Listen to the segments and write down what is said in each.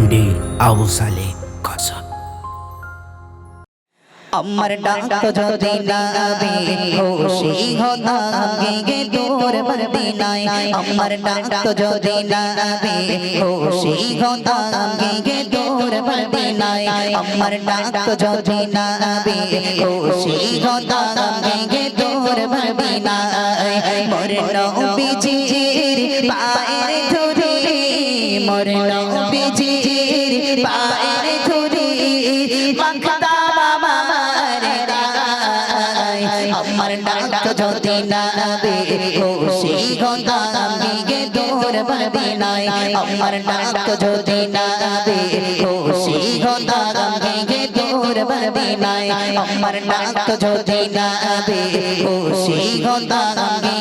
MD Abu সালে কসব আমার ডাক যদি নাবে খুশি হতাম গে দূর মদিনায়। আমার ডাক যদি নাবে খুশি হতাম গে দূর মদিনায়। আমার ডাক যদি নাবে খুশি হতাম গে দূর মদিনায়। মোর নবীজির পায়ের ধরে মোর পায়ের ধরে মাখতাম আমার আমার ডাক যদি নাবে খুশি হতাম মদিনায়। আমার ডাক যদি নাবে খুশি হতাম গে দূর মদিনায়। আমার ডাক যদি নাবে খুশি হতাম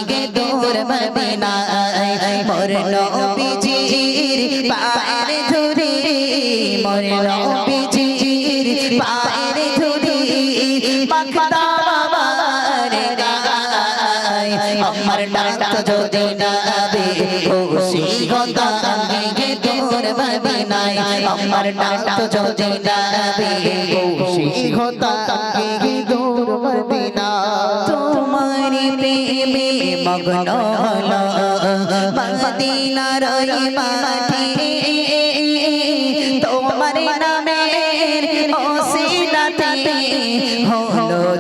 গে দূর মদিনায়। মোর নবীজির পায়ের মোর নবীজির পায়ের ধরে মাখতাম আমার গায়। আমার ডাক যদি নাবে খুশি হতাম গে দূর মদিনায় আমার ডাক যদি নাবে খুশি হতাম গে দূর মদিনা তোমার প্রেমে মগ্ন হলো। মদিনার মাঠে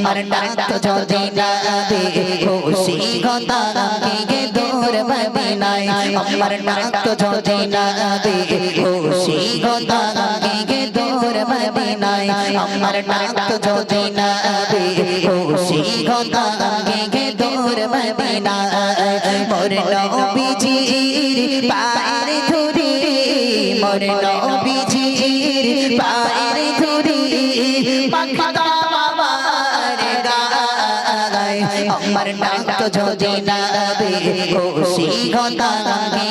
আমার ডাক যদি নাবে খুশি হতাম গে দূর মদিনায় আমার ডাক যদি নাবে খুশি হতাম গে দূর মদিনায় আমার ডাক যদি নাবে খুশি হতাম গে দূর মদিনায় মোর নবীজির পায়ের ধরে মোর নবীজির পায়ের ধরে মাখতাম আমার ডাক যদি নাবে খুশি হতাম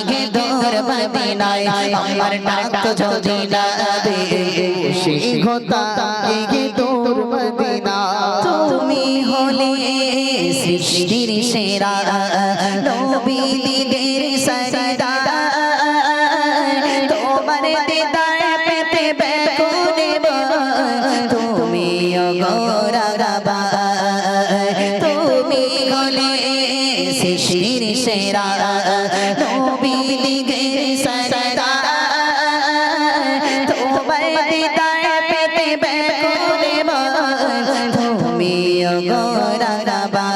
গে দূর মদিনায় আমার ডাক যদি নাবে খুশি হতাম গে দূর মদিনা তুমি হলে সৃষ্টির সেরা নবী দিগের সরদা তোমার দিদার পেতে বেকুনে সেরা নবী দিগের সরদা তোমার দিদার পেতে বেকুনে তুমি অগরাবা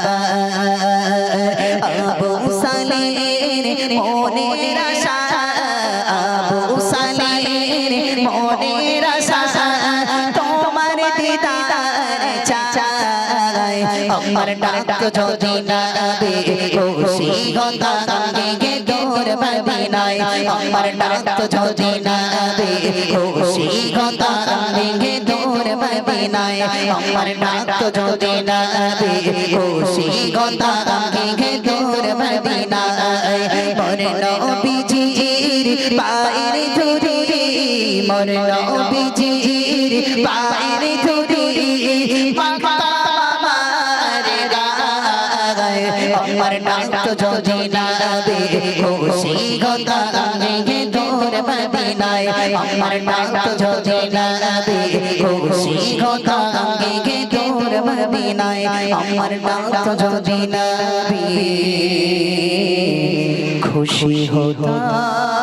আবু সালের মনের আশা আবু সালের মনের আমার ডাক যদি নাবে খুশি হতাম গে দূর মদিনায় আমার ডাক যদি নাবে খুশি হতাম গে দূর মদিনায় আমার ডাক যদি নাবে খুশি হতাম গে দূর মদিনায় মোর নবীজির পায়ের ধরে মোর নবীজির পায়ের আমার ডাক যদি নাবে খুশি হতাম গে দূর মদিনায়। আমার ডাক যদি নাবে খুশি হতাম গে দূর মদিনায়। আমার ডাক যদি নাবে খুশি হতাম।